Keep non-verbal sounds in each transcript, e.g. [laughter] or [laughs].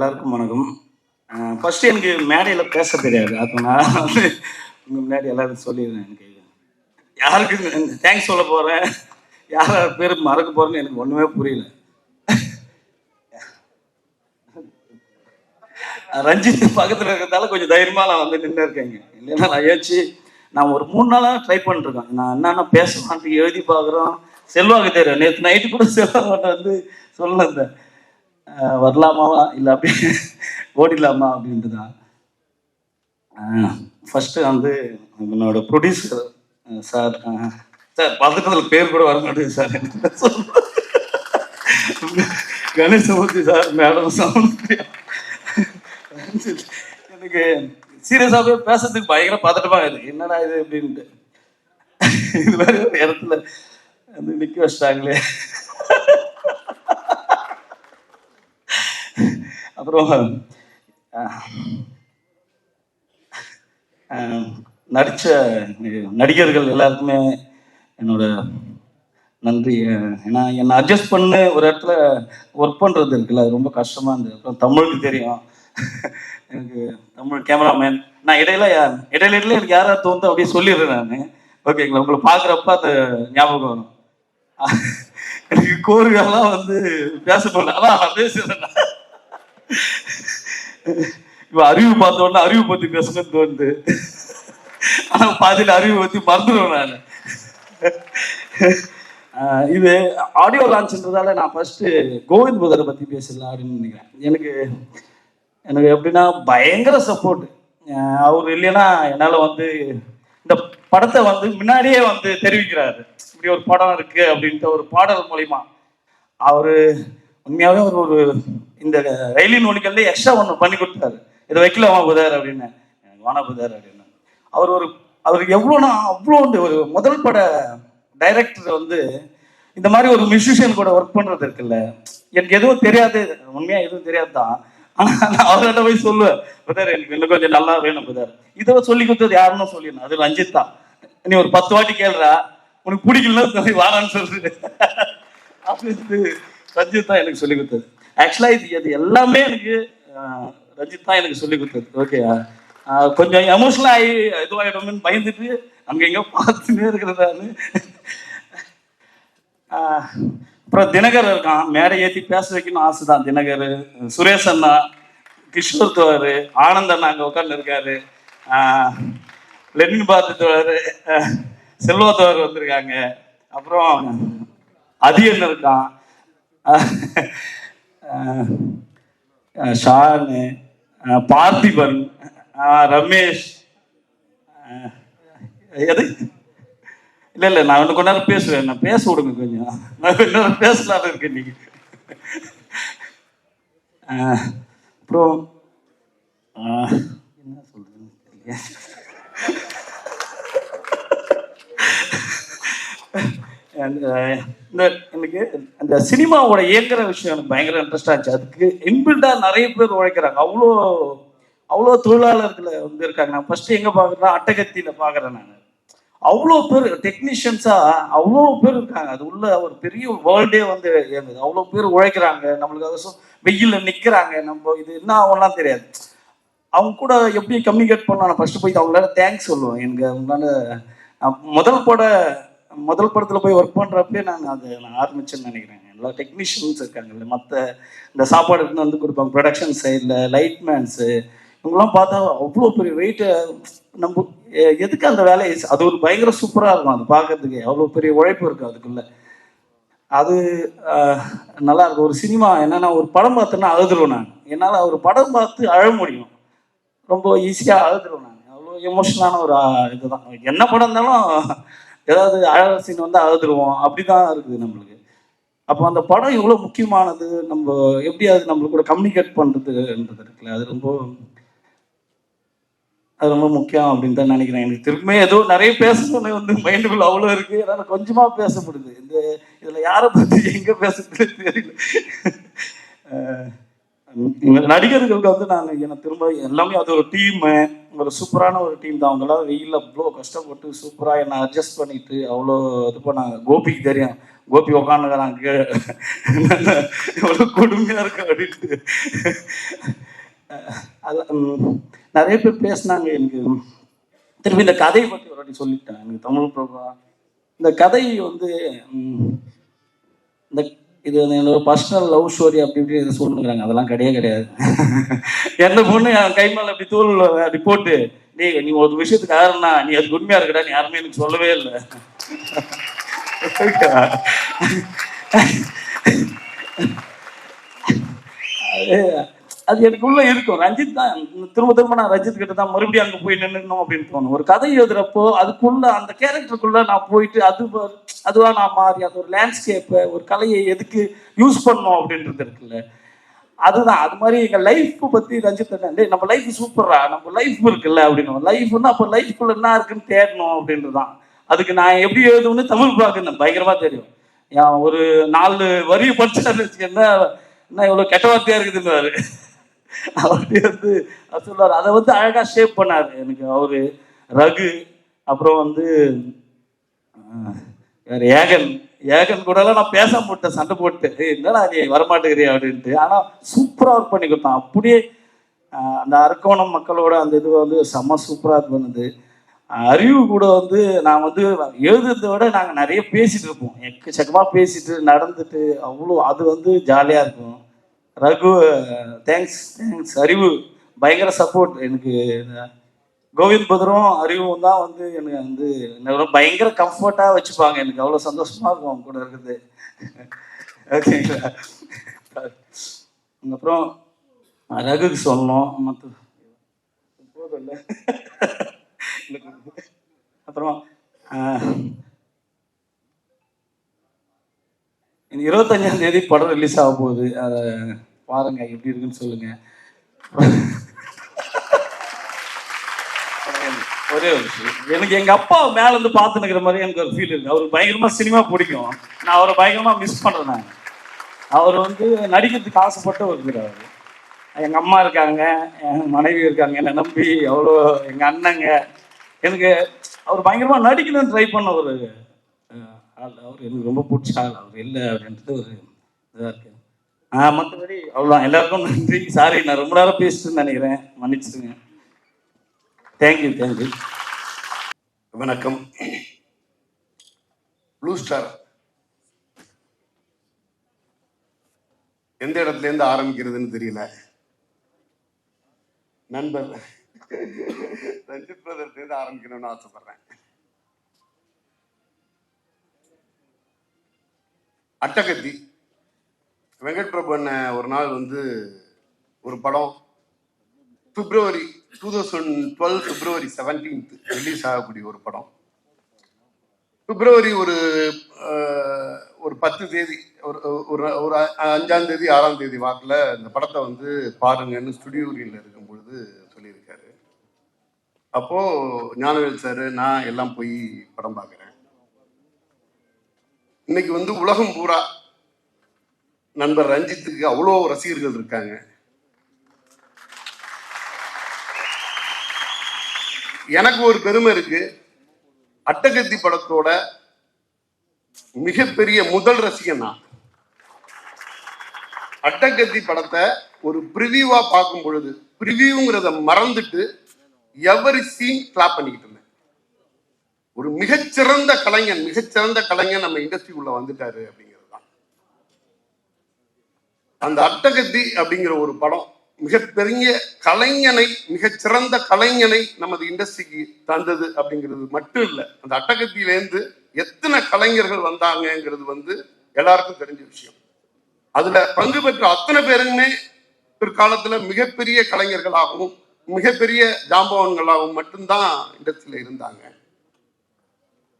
எல்லாருக்கும் வணக்கம். ஃபர்ஸ்ட் எனக்கு மேடையில் பேச தெரியாது. அப்போ நான் வந்து உங்கள் முன்னாடி எல்லாரும் சொல்லிடுறேன் எனக்கு. யாருக்கு தேங்க்ஸ் சொல்ல போகிறேன் யார் யார் பேர் மறக்க போகிறேன்னு எனக்கு ஒன்றுமே புரியல. ரஞ்சித் பக்கத்தில் இருக்கிறதால கொஞ்சம் தைரியமாக நான் வந்து நின்று இருக்கேங்க. இல்லைன்னா நான் ஏச்சு நான் ஒரு மூணு நாளாக ட்ரை பண்ணிருக்கேன் நான் என்னென்ன பேசலான்ட்டு எழுதி பார்க்குறோம். செல்வாக்கு தெரியும் நேற்று நைட்டு கூட செல்வாக்கிட்ட வந்து சொல்லிருந்தேன் வரலாமாவா இல்லை அப்படி ஓடிடலாமா அப்படின்ட்டு தான் ஃபஸ்ட்டு வந்து என்னோட ப்ரொடியூசர் சார் சார் பதட்டத்தில் பேர் கூட வர மாட்டேங்குது sir. Ganeshamoorthy sir madam Soundarya எனக்கு சீரியஸாகவே பேசுறதுக்கு பயங்கர பதட்டமாக இருக்குது. என்னடா இது அப்படின்ட்டு. இது மாதிரி ஒரு இடத்துல வந்து நிற்க வச்சிட்டாங்களே. அப்புறம் நடித்த நடிகர்கள் எல்லாருக்குமே என்னோட நன்றி. ஏன்னா என்னை அட்ஜஸ்ட் பண்ணு ஒரு இடத்துல ஒர்க் பண்ணுறது இருக்குல்ல அது ரொம்ப கஷ்டமாக இருந்தது. அப்புறம் தமிழுக்கு தெரியும். எனக்கு தமிழ் கேமராமேன் நான் இடையில இடையில இடையில எனக்கு யாராவது தோந்து அப்படியே சொல்லிடுறேன் நான். ஓகேங்களா உங்களை பார்க்குறப்ப அது ஞாபகம் வரும். எனக்கு கோர்வையெல்லாம் வந்து பேச போகல அதான் நான் பேசுறேன் இப்போ அறிவு பார்த்த உடனே அறிவு பற்றி பேசணும்னு தோணுது. ஆனா பாதியில அறிவு பற்றி மறந்துடுவேன் நான். இது ஆடியோ லான்ச்ன்றதால நான் ஃபர்ஸ்ட் கோவிந்த் புதரை பத்தி பேசலாம் அப்படின்னு நினைக்கிறேன். எனக்கு எனக்கு எப்படின்னா பயங்கர சப்போர்ட் அவர் இல்லைன்னா என்னால் வந்து இந்த படத்தை வந்து முன்னாடியே வந்து தெரிவிக்கிறாரு. இப்படி ஒரு படம் இருக்கு அப்படின்ட்டு ஒரு பாடல் மூலிமா அவரு உண்மையாவே ஒரு ஒரு இந்த ரயிலின் ஒலிக்கல்ல எக்ஸ்ட்ரா ஒன்று பண்ணி கொடுத்தாரு. இதை வைக்கலாமா புதார் அப்படின்னு. எனக்கு வானா புதார் அப்படின்னு. அவர் ஒரு அவருக்கு எவ்வளோனா அவ்வளோ ஒரு முதல் பட டைரக்டர் வந்து இந்த மாதிரி ஒரு மியூசிஷியன் கூட ஒர்க் பண்றது இருக்குல்ல. எனக்கு எதுவும் தெரியாது. உண்மையா எதுவும் தெரியாது தான் ஆனா நான் அவர்கிட்ட போய் சொல்லுவேன் புதார் எனக்கு இன்னும் கொஞ்சம் நல்லா வேணும் புதார். இதை சொல்லி கொடுத்தது யாருன்னு சொல்லிடணும் அது ரஞ்சித் தான் நீ ஒரு பத்து வாட்டி கேள்றா உனக்கு பிடிக்கலன்னு சொல்லி வாரான்னு சொல்றது அப்படின்ட்டு ரஞ்சித் தான் எனக்கு சொல்லி கொடுத்தது. ஆக்சுவலாக இது இது எல்லாமே எனக்கு ரஞ்சித் தான் எனக்கு சொல்லி கொடுத்தது. ஓகே கொஞ்சம் எமோஷனல் ஆகி இதுவாகிடும்னு பயந்துட்டு அங்கங்கே பார்த்துட்டே இருக்கிறதான்னு அப்புறம் தினகர் இருக்கான். மேடை ஏற்றி பேச வைக்கணும் ஆசை தான் தினகர் சுரேஷ் அண்ணா கிஷோர் தோர் ஆனந்த் அண்ணா அங்கே உட்காந்து இருக்காரு. லெனின் பாத்து தோழர் செல்வா தோழர் வந்திருக்காங்க. அப்புறம் அதியன் இருக்கான். ஷானு பார்த்திபன் ரமேஷ் எது? இல்லை இல்லை நான் இன்னும் கொஞ்ச நேரம் பேசுவேன் நான் பேச விடுங்க கொஞ்சம். நான் இன்னும் பேசலாம்னு இருக்கேன் நீங்கள் அப்புறம் என்ன சொல்றதுன்னு Uh, இந்த எனக்கு அந்த சினிமாவோட இயங்குற விஷயம் எனக்கு பயங்கர இன்ட்ரெஸ்டாக இருந்துச்சு. அதுக்கு இன்பில்டா நிறைய பேர் உழைக்கிறாங்க. அவ்வளோ அவ்வளோ தொழிலாளர்கள் வந்து இருக்காங்க. நான் ஃபர்ஸ்ட் எங்கே பார்க்குறேன்னா அட்டகத்தியில் பார்க்குறேன் நான். அவ்வளோ பேர் டெக்னீஷியன்ஸாக அவ்வளோ பேர் இருக்காங்க. அது உள்ள ஒரு பெரிய வேர்ல்டே வந்து இயங்குது. அவ்வளோ பேர் உழைக்கிறாங்க. நம்மளுக்கு சொ- வெயில்ல நிற்கிறாங்க நம்ம இது என்ன ஆகும்லாம் தெரியாது. அவங்க கூட எப்படி கம்யூனிகேட் பண்ண நான் ஃபர்ஸ்ட் போய் அவங்களால தேங்க்ஸ் சொல்லுவேன். எனக்கு அவங்களால முதல் பட முதல் படத்தில் போய் ஒர்க் பண்ணுறப்பே நான் அதை நான் ஆரம்பிச்சேன்னு நினைக்கிறேன். எல்லா டெக்னீஷியன்ஸ் இருக்காங்கல்ல மற்ற இந்த சாப்பாடு எடுத்துன்னு வந்து கொடுப்பாங்க. ப்ரொடக்ஷன் சைடில் லைட்மேன்ஸு இவங்கெல்லாம் பார்த்தா அவ்வளோ பெரிய வெயிட்டை நம்ம எதுக்கு அந்த வேலையை அது ஒரு பயங்கர சூப்பராக இருக்கும் அது பார்க்கறதுக்கு. அவ்வளோ பெரிய உழைப்பு இருக்கும் அதுக்குள்ள. அது நல்லா இருக்கும். ஒரு சினிமா என்னன்னா ஒரு படம் பார்த்தேன்னா அழுதுருவேன் நான் என்னால் ஒரு படம் பார்த்து அழ முடியும். ரொம்ப ஈஸியாக அழுதுருவேன் நான் அவ்வளோ எமோஷனலான ஒரு இதுதான். என்ன படம் இருந்தாலும் ஏதாவது அழகிற சீன் வந்து அழுதுருவோம் அப்படி தான் இருக்குது நம்மளுக்கு. அப்போ அந்த படம் இவ்வளோ முக்கியமானது நம்ம எப்படி அது நம்மளுக்கு கூட கம்யூனிகேட் பண்ணுறதுன்றது இருக்குல்ல அது ரொம்ப அது ரொம்ப முக்கியம் அப்படின்னு தான் நினைக்கிறேன். எனக்கு திரும்பமே ஏதோ நிறைய பேசணும்னு வந்து மைண்டுக்குள்ள அவ்வளோ இருக்கு. அதனால் கொஞ்சமாக பேசப்படுது. இந்த இதில் யாரை பற்றி எங்கே பேசப்படுது தெரியல. நடிகர்களுக்கு வந்து நான் என்னை திரும்ப எல்லாமே அது ஒரு டீமு ஒரு சூப்பரான ஒரு டீம் தான். அவங்களாம் வெயிலில் அவ்வளோ கஷ்டப்பட்டு சூப்பராக என்னை அட்ஜஸ்ட் பண்ணிட்டு அவ்வளோ இது பண்ணாங்க. கோபிக்கு தெரியும். கோபி உக்காந்துக்கிறாங்க எவ்வளோ கொடுமையாக இருக்கு அப்படின்ட்டு. அது நிறைய பேர் பேசினாங்க எனக்கு. திரும்பி இந்த கதையை பற்றி ஒரு வாட்டி சொல்லிட்டேன். எனக்கு தமிழ் பிரபா இந்த கதை வந்து இந்த இது வந்து என்னோட பர்சனல் லவ் ஸ்டோரி அப்படி இப்படி எதுவும் சொல்லுங்கிறாங்க. அதெல்லாம் கிடையவே கிடையாது. [laughs] எந்த பொண்ணு என் கை மேலே அப்படி தூள் அப்படி போட்டு நீ ஒரு விஷயத்துக்கு ஆறுனா நீ அதுக்கு உண்மையா இருக்கடா? நீ யாருமே எனக்கு சொல்லவே இல்லை. [laughs] அது- அது எனக்குள்ள இருக்கும். ரஞ்சித் தான் திரும்ப திரும்ப நான் ரஞ்சித் கிட்ட தான் மறுபடியும் அங்க போய் நின்னுக்கணும் அப்படின்னு தோணும். ஒரு கதை எழுதுறப்போ அதுக்குள்ள அந்த கேரக்டருக்குள்ள நான் போயிட்டு அது அதுவாக அதுவா நான் மாறி அது ஒரு லேண்ட்ஸ்கேப்பை ஒரு கலையை எதுக்கு யூஸ் பண்ணணும் அப்படின்றது இருக்குல்ல. அதுதான். அது மாதிரி எங்க லைஃப் பத்தி ரஞ்சித் என்ன நம்ம லைஃப் சூப்பரா நம்ம லைஃப் இருக்குல்ல அப்படின்னு. லைஃப்னா அப்போ லைஃப்குள்ள என்ன இருக்குன்னு தேடணும் அப்படின்றதுதான் அதுக்கு நான் எப்படி எழுதுன்னு தமிழ் பார்க்கணும் பயங்கரமா தெரியும். ஏன் ஒரு நாலு வரி படிச்சாரு என்ன என்ன இவ்வளவு கெட்ட வார்த்தையா இருக்குதுன்னு அப்படி வந்து அவர் சொல்லுவார் அதை வந்து அழகாக ஷேப் பண்ணார். எனக்கு அவரு ரகு அப்புறம் வந்து வேற ஏகன். ஏகன் கூட எல்லாம் நான் பேச போட்டேன் சண்டை போட்டு. என்னடா நீ வரமாட்டேங்கிறியா? அப்படின்ட்டு. ஆனால் சூப்பராக ஒர்க் பண்ணி கொடுத்தான். அப்படியே அந்த அர்க்கோணம் மக்களோட அந்த இது வந்து செம்ம சூப்பராக இது பண்ணுது. அறிவு கூட வந்து நான் வந்து எழுதுறத விட நாங்கள் நிறைய பேசிட்டு இருப்போம். எக்கச்சக்கமாக பேசிட்டு நடந்துட்டு அவ்வளோ அது வந்து ஜாலியாக இருக்கும். ரகு தேங்க்ஸ் தேங்க்ஸ் அறிவு பயங்கர சப்போர்ட் எனக்கு கோவிந்த் பத்ரும் அறிவும் தான் வந்து எனக்கு வந்து என்ன பயங்கர கம்ஃபர்ட்டாக வச்சுப்பாங்க. எனக்கு அவ்வளோ சந்தோஷமாக இருக்கும் அவங்க கூட இருக்குது ஓகேங்களா? அப்புறம் ரகுக்கு சொல்லணும். மற்ற போதில்ல அப்புறம் இருபத்தஞ்சாம் தேதி படம் ரிலீஸ் ஆக போகுது. அதை பாருங்க எப்படி இருக்குன்னு சொல்லுங்க. ஒரே ஒரு விஷயம் எனக்கு எங்க அப்பா மேல இருந்து பார்த்து நிக்கிற மாதிரி எனக்கு ஒரு ஃபீல் இருக்கு. அவருக்கு பயங்கரமா சினிமா பிடிக்கும். நான் அவரை பயங்கரமா மிஸ் பண்றேன் அவர் வந்து நடிக்கிறதுக்கு ஆசைப்பட்டு வருகிறார் எங்க அம்மா இருக்காங்க என் மனைவி இருக்காங்க என்னை நம்பி அவ்வளோ எங்க அண்ணங்க. எனக்கு அவர் பயங்கரமா நடிக்கணும்னு ட்ரை பண்ண ஒரு ஆள் அவர் எனக்கு ரொம்ப பிடிச்ச ஆள். அவர் இல்லை அப்படின்றது ஒரு இதாக இருக்கு. மற்றபடி அவ்வளோதான் எல்லாருக்கும் நன்றி. சாரி நான் ரொம்ப நேரம் பேசிட்டுன்னு நினைக்கிறேன். மன்னிச்சிடுங்க. தேங்க்யூ தேங்க்யூ வணக்கம். ப்ளூ ஸ்டார் எந்த இடத்துல இருந்து ஆரம்பிக்கிறதுன்னு தெரியல. நண்பர். ரஞ்சித் பிரதர்ல இருந்து ஆரம்பிக்கணும்னு ஆசைப்படுறேன். அட்டகத்தி. வெங்கட் பிரபு அண்ணன் ஒரு நாள் வந்து ஒரு படம் February two thousand twelve February seventeenth release ஆகக்கூடிய ஒரு படம். பிப்ரவரி ஒரு ஒரு பத்து தேதி ஒரு ஒரு ஒரு அஞ்சாம் தேதி ஆறாம் தேதி வாக்கில் இந்த படத்தை வந்து பாருங்கன்னு ஸ்டுடியோரியில் இருக்கும் பொழுது சொல்லியிருக்காரு. அப்போது ஞானவேல் சார் நான் எல்லாம் போய் படம் பார்க்குறேன். இன்னைக்கு வந்து உலகம் பூரா நண்பர் ரஞ்சித்துக்கு அவ்வளோ ரசிகர்கள் இருக்காங்க. எனக்கு ஒரு பெருமை இருக்கு. அட்டகத்தி படத்தோட மிகப்பெரிய முதல் ரசிகன் நான். அட்டகத்தி படத்தை ஒரு ப்ரிவியூவா பார்க்கும் பொழுது ப்ரிவியூங்கிறத மறந்துட்டு எவரி சீன் கிளாப் பண்ணிக்கிட்டு இருந்தேன். ஒரு மிகச்சிறந்த கலைஞன் மிகச்சிறந்த கலைஞன் நம்ம இண்டஸ்ட்ரிக்குள்ள வந்துட்டாரு அப்படின்னு அந்த அட்டகத்தி அப்படிங்கிற ஒரு படம் மிகப்பெரிய கலைஞனை மிகச்சிறந்த கலைஞனை நமது இண்டஸ்ட்ரிக்கு தந்தது அப்படிங்கிறது மட்டும் இல்லை. அந்த அட்டகத்தியிலேருந்து எத்தனை கலைஞர்கள் வந்தாங்கங்கிறது வந்து எல்லாருக்கும் தெரிஞ்ச விஷயம். அதுல பங்கு பெற்ற அத்தனை பேருமே பிற்காலத்துல மிகப்பெரிய கலைஞர்களாகவும் மிகப்பெரிய ஜாம்பவன்களாகவும் மட்டும்தான் இடத்துல இருந்தாங்க.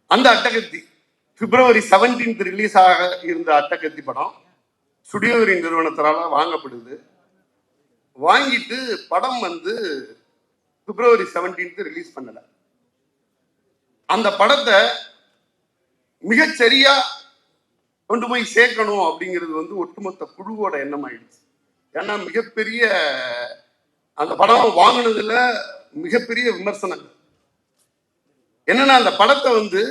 அந்த அட்டகத்தி பிப்ரவரி 17th ரிலீஸ் ஆக இருந்த அட்டகத்தி படம் ஸ்டுடியோரி நிறுவனத்தினால வாங்கப்படுது. வாங்கிட்டு படம் வந்து பிப்ரவரி 17th ரிலீஸ் பண்ணல. அந்த படத்தை மிகச்சரியா கொண்டு போய் சேர்க்கணும் அப்படிங்கிறது வந்து ஒட்டுமொத்த குழுவோட எண்ணம் ஆயிடுச்சு. ஏன்னா மிகப்பெரிய அந்த படம் வாங்கினதுல மிகப்பெரிய விமர்சனங்கள். என்னன்னா அந்த படத்தை வந்து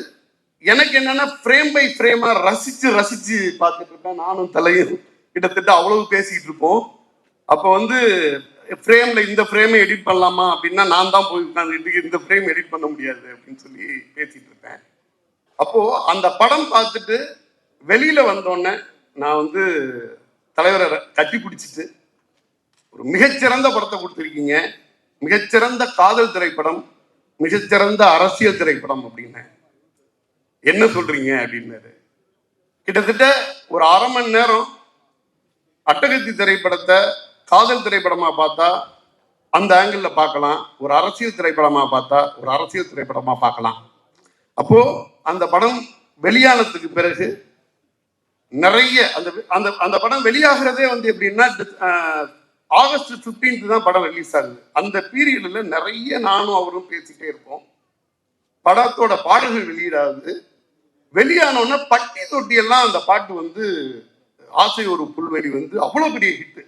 எனக்கு என்னன்னா ஃப்ரேம் பை ஃப்ரேமா ரசிச்சு ரசிச்சு பார்த்துட்டு இருக்கேன். நானும் தலையும் கிட்டத்தட்ட அவ்வளவு பேசிக்கிட்டு இருப்போம். அப்போ வந்து ஃப்ரேம்ல இந்த ஃப்ரேமை எடிட் பண்ணலாமா அப்படின்னா நான் தான் போய் உட்காந்துட்டு இந்த ஃப்ரேம் எடிட் பண்ண முடியாது அப்படின்னு சொல்லி பேசிட்டு இருப்பேன். அப்போ அந்த படம் பார்த்துட்டு வெளியில வந்தோடனே நான் வந்து தலைவரை கட்டி பிடிச்சிட்டு ஒரு மிகச்சிறந்த படத்தை கொடுத்துருக்கீங்க. மிகச்சிறந்த காதல் திரைப்படம் மிகச்சிறந்த அரசியல் திரைப்படம் அப்படின்னேன் என்ன சொல்றீங்க அப்படின்னாரு. கிட்டத்தட்ட ஒரு அரை மணி நேரம் அட்டகத்தி திரைப்படத்தை காதல் திரைப்படமா பார்த்தா அந்த ஆங்கிள் பார்க்கலாம். ஒரு அரசியல் திரைப்படமா பார்த்தா ஒரு அரசியல் திரைப்படமா பார்க்கலாம். அப்போ அந்த படம் வெளியானதுக்கு பிறகு நிறைய அந்த அந்த அந்த படம் வெளியாகிறதே வந்து எப்படின்னா ஆகஸ்ட் 15th தான் படம் ரிலீஸ் ஆகுது. அந்த பீரியடில் நிறைய நானும் அவரும் பேசிகிட்டே இருப்போம். படத்தோட பாடல்கள் வெளியீடாகுது வெளியானோன்னா பட்டி தொட்டி எல்லாம் அந்த பாட்டு வந்து ஆசை ஒரு புல்வெளி வந்து அவ்வளவு பெரிய ஹிட்டு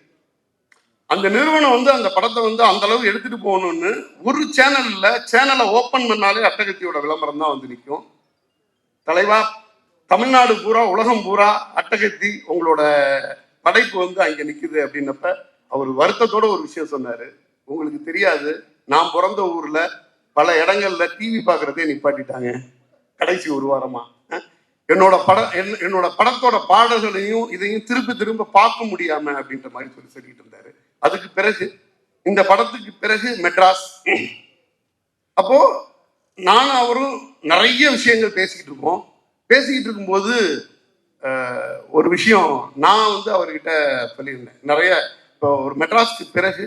அந்த நிறுவனம் வந்து அந்த படத்தை வந்து அந்த அளவு எடுத்துட்டு போகணும்னு ஒரு சேனல்ல சேனலை ஓபன் பண்ணாலே அட்டகத்தியோட விளம்பரம் தான் வந்து நிற்கும் தலைவா தமிழ்நாடு பூரா உலகம் பூரா அட்டகத்தி உங்களோட படைப்பு வந்து அங்க நிக்குது அப்படின்னப்ப அவர் வருத்தத்தோட ஒரு விஷயம் சொன்னாரு. உங்களுக்கு தெரியாது நான் பிறந்த ஊர்ல பல இடங்கள்ல டிவி பார்க்கறதே நிப்பாட்டிட்டாங்க. கடைசி ஒரு வாரமா. என்னோட படம் என்னோட படத்தோட பாடல்களையும் இதையும் திரும்ப திரும்ப பார்க்க முடியாம அப்படின்ற மாதிரி சொல்லி சொல்லிட்டு இருந்தாரு. அதுக்கு பிறகு இந்த படத்துக்கு பிறகு மெட்ராஸ். அப்போ நானும் அவரும் நிறைய விஷயங்கள் பேசிக்கிட்டு இருக்கோம். பேசிக்கிட்டு இருக்கும்போது ஒரு விஷயம் நான் வந்து அவர்கிட்ட சொல்லியிருந்தேன். நிறைய இப்போ ஒரு மெட்ராஸ்க்கு பிறகு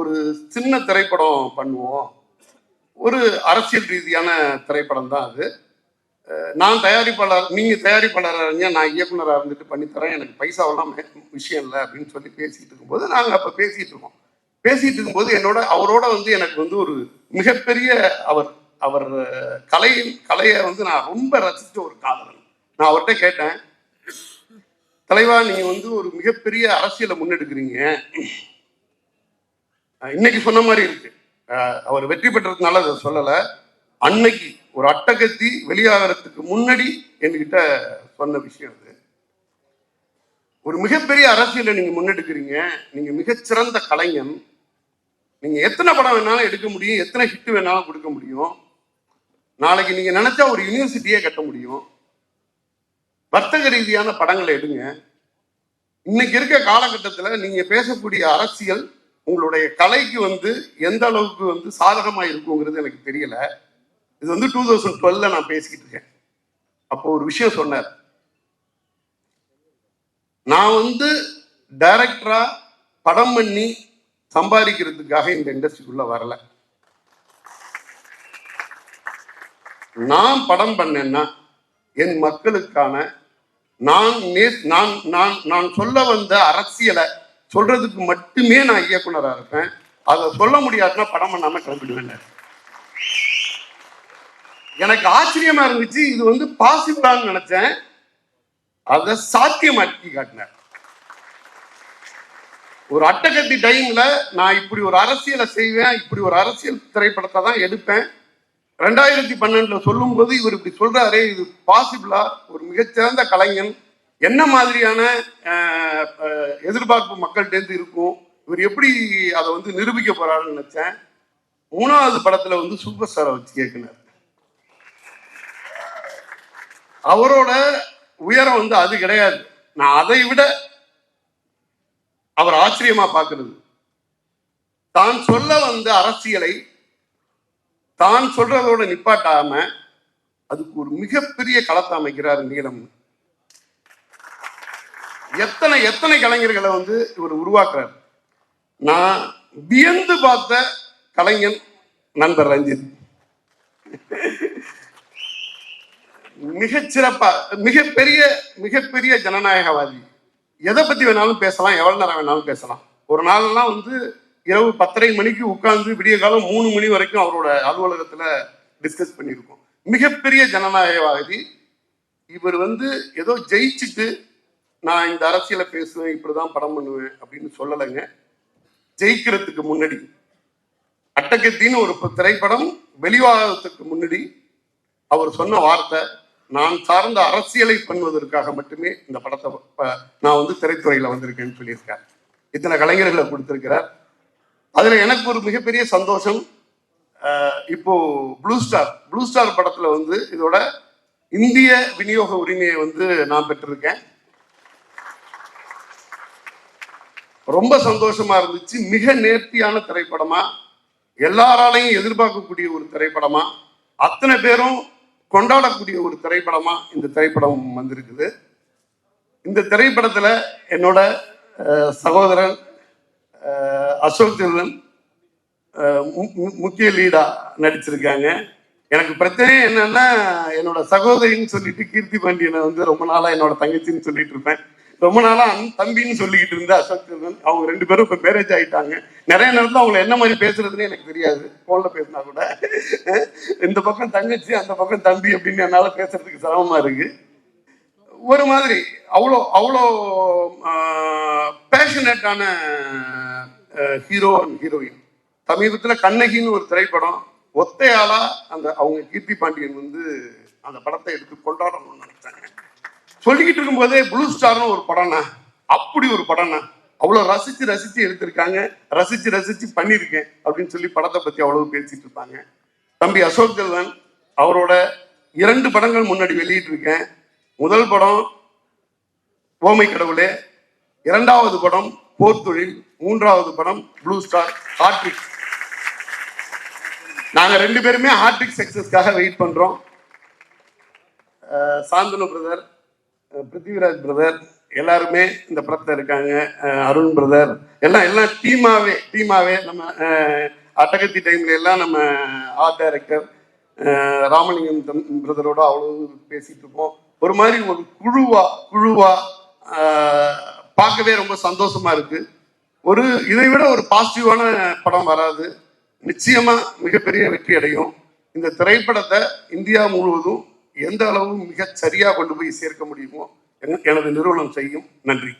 ஒரு சின்ன திரைப்படம் பண்ணுவோம். ஒரு அரசியல் ரீதியான திரைப்படம் தான் அது. நான் தயாரிப்பாளர் நீங்கள் தயாரிப்பாளராக இருங்க நான் இயக்குனராக இருந்துட்டு பண்ணித்தரேன் எனக்கு பைசாவெல்லாம் மே- விஷயம் இல்லை அப்படின்னு சொல்லி பேசிட்டு இருக்கும்போது நாங்கள் அப்போ பேசிட்டு இருக்கோம். பேசிட்டு இருக்கும்போது என்னோட அவரோட வந்து எனக்கு வந்து ஒரு மிகப்பெரிய அவர் அவர் கலையின் கலையை வந்து நான் ரொம்ப ரசித்த ஒரு காதலன். நான் அவர்கிட்ட கேட்டேன் தலைவா நீங்கள் வந்து ஒரு மிகப்பெரிய அரசியலை முன்னெடுக்கிறீங்க. இன்னைக்கு சொன்ன மாதிரி இருக்கு. அவர் வெற்றி பெற்றதுனால அதை சொல்லலை. அன்னைக்கு ஒரு அட்டகத்தி வெளியாகிறதுக்கு முன்னாடி என்கிட்ட சொன்ன விஷயம் அது. ஒரு மிகப்பெரிய அரசியலை நீங்க முன்னெடுக்கிறீங்க. நீங்க மிகச்சிறந்த கலைஞன். நீங்க எத்தனை படம் வேணாலும் எடுக்க முடியும். எத்தனை ஹிட் வேணாலும் கொடுக்க முடியும். நாளைக்கு நீங்க நினைச்சா ஒரு யூனிவர்சிட்டியே கட்ட முடியும். வர்த்தக ரீதியான படங்களை எடுங்க. இன்னைக்கு இருக்க காலகட்டத்தில் நீங்க பேசக்கூடிய அரசியல் உங்களுடைய கலைக்கு வந்து எந்த அளவுக்கு வந்து சாதகமாக இருக்குங்கிறது எனக்கு தெரியல. இது வந்து டூ தௌசண்ட் டுவெல்ல நான் பேசிக்கிட்டு இருக்கேன். அப்போ ஒரு விஷயம் சொன்னார். நான் வந்து டைரக்டரா படம் பண்ணி சம்பாதிக்கிறதுக்காக இந்த இண்டஸ்ட்ரிக்குள்ள வரல. நான் படம் பண்ணேன்னா என் மக்களுக்கான நான் நே- நான் நான் நான் சொல்ல வந்த அரசியலை சொல்றதுக்கு மட்டுமே நான் இயக்குனராக இருப்பேன். அதை சொல்ல முடியாதுன்னா படம் பண்ணாம கிளம்பிடுவேன். எனக்கு ஆச்சரியமா இருந்துச்சு இது வந்து பாசிபிளான்னு நினைச்சேன். அதை சாத்தியமாக்கி காட்டினார். ஒரு அட்டகத்தி டைம்ல நான் இப்படி ஒரு அரசியலை செய்வேன் இப்படி ஒரு அரசியல் திரைப்படத்தை தான் எடுப்பேன். ரெண்டாயிரத்தி பன்னெண்டுல சொல்லும்போது இவர் இப்படி சொல்றாரு இது பாசிபிளா ஒரு மிகச்சிறந்த கலைஞன். என்ன மாதிரியான எதிர்பார்ப்பு மக்கள்கிட்ட இருக்கும்? இவர் எப்படி அதை வந்து நிரூபிக்க போறாருன்னு நினைச்சேன். மூணாவது படத்துல வந்து சூப்பர் ஸ்டாரை வச்சு கேட்கினார் அவரோட உயரம் வந்து அது கிடையாது. நான் அதை விட அவர் ஆச்சரியமா பார்க்கிறது. தான் சொல்ல வந்த அரசியலை தான் சொல்றதோட நிப்பாட்டாம அதுக்கு ஒரு மிகப்பெரிய களத்தை அமைக்கிறார் நீலம். எத்தனை எத்தனை கலைஞர்களை வந்து இவர் உருவாக்குறார்? நான் வியந்து பார்த்த கலைஞன் நண்பர் ரஞ்சித். மிகச்சிறப்பா மிகப்பெரிய மிகப்பெரிய ஜனநாயகவாதி எதை பத்தி வேணாலும் பேசலாம் எவ்வளவு நேரம் வேணாலும் பேசலாம் ஒரு நாள்லாம் வந்து இரவு பத்தரை மணிக்கு உட்கார்ந்து விடிய காலம் மூணு மணி வரைக்கும் அவரோட அலுவலகத்துல டிஸ்கஸ் பண்ணியிருக்கோம் மிகப்பெரிய ஜனநாயகவாதி இவர் வந்து ஏதோ ஜெயிச்சுட்டு நான் இந்த அரசியலை பேசுவேன் இப்படிதான் படம் பண்ணுவேன் அப்படின்னு சொல்லலைங்க ஜெயிக்கிறதுக்கு முன்னாடி அட்டகத்தின்னு ஒரு திரைப்படம் வெளிவாகத்துக்கு முன்னாடி அவர் சொன்ன வார்த்தை நான் சார்ந்த அரசியலை பண்ணுவதற்காக மட்டுமே இந்த படத்தை நான் வந்து திரைத்துறையில் வந்திருக்கேன்னு சொல்லியிருக்கார். இத்தனை கலைஞர்களை கொடுத்துருக்கிறார். அதில் எனக்கு ஒரு மிகப்பெரிய சந்தோஷம் இப்போ ப்ளூ ஸ்டார் ப்ளூ ஸ்டார் படத்தில் வந்து இதோட இந்திய விநியோக உரிமையை வந்து நான் பெற்றிருக்கேன். ரொம்ப சந்தோஷமா இருந்துச்சு. மிக நேர்த்தியான திரைப்படமா எல்லாராலையும் எதிர்பார்க்கக்கூடிய ஒரு திரைப்படமா அத்தனை பேரும் கொண்டாடக்கூடிய ஒரு திரைப்படமா இந்த திரைப்படம் வந்திருக்குது. இந்த திரைப்படத்துல என்னோட சகோதரன் அசோக் செல்வன் மு- மு- முக்கிய லீடா நடிச்சிருக்காங்க. எனக்கு பிரச்சனை என்னன்னா என்னோட சகோதரின்னு சொல்லிட்டு கீர்த்தி பாண்டியனை வந்து ரொம்ப நாளா என்னோட தங்கச்சின்னு சொல்லிட்டு இருப்பேன். ரொம்ப நாளா தம்பின்னு சொல்லிக்கிட்டு இருந்த அசோக் செல்வன் அவங்க ரெண்டு பேரும் இப்ப மேரேஜ் ஆயிட்டாங்க. நிறைய நேரத்துல அவங்கள என்ன மாதிரி பேசுறதுன்னு எனக்கு தெரியாது. போன்ல பேசினா கூட. இந்த பக்கம் தங்கச்சி அந்த பக்கம் தம்பி அப்படின்னு என்னால பேசுறதுக்கு சிரமமா இருக்கு. ஒரு மாதிரி அவ்வளோ அவ்வளோ பேஷனேட்டான ஹீரோ அண்ட் ஹீரோயின் சமீபத்தில் கண்ணகின்னு ஒரு திரைப்படம் ஒத்தையாளா அந்த அவங்க கீர்த்தி பாண்டியன் வந்து அந்த படத்தை எடுத்து கொண்டாடணும்னு நினைச்சாங்க சொல்லிக்கிட்டு இருக்கும்போதே ப்ளூ ஸ்டார்னு ஒரு படம்னா அப்படி ஒரு படம்னா அவ்வளோ ரசிச்சு ரசிச்சு எடுத்திருக்காங்க. ரசிச்சு ரசிச்சு பண்ணியிருக்கேன் அப்படின்னு சொல்லி படத்தை பத்தி அவ்வளவு பேசிட்டு இருப்பாங்க. தம்பி அசோக் செல்வன் அவரோட இரண்டு படங்கள் முன்னாடி வெளியிட்டிருக்கேன். முதல் படம் ஓமை கடவுளே. இரண்டாவது படம் போர்த்தொழில். மூன்றாவது படம் ப்ளூ ஸ்டார் ஹார்ட்ரிக் நாங்க ரெண்டு பேருமே ஹார்ட்ரிக் சக்சஸ்க்காக வெயிட் பண்றோம். சாந்தனு பிரதர் பிருத்திவிராஜ் பிரதர் எல்லாருமே இந்த படத்தில் இருக்காங்க. அருண் பிரதர் எல்லாம் எல்லாம் டீமாவே டீமாவே நம்ம அட்டகத்தி டைம்ல எல்லாம் நம்ம ஆர்ட் டைரக்டர் ராமலிங்கம் பிரதரோட அவ்வளவு பேசிட்டு இருப்போம் ஒரு மாதிரி ஒரு குழுவா குழுவா பார்க்கவே ரொம்ப சந்தோஷமா இருக்கு. ஒரு இதை விட ஒரு பாசிட்டிவான படம் வராது. நிச்சயமா மிகப்பெரிய வெற்றி அடையும். இந்த திரைப்படத்தை இந்தியா முழுவதும் எந்த அளவு மிகச் சரியாக கொண்டு போய் சேர்க்க முடியுமோ என- எனது நிறுவனம் செய்யும். நன்றி.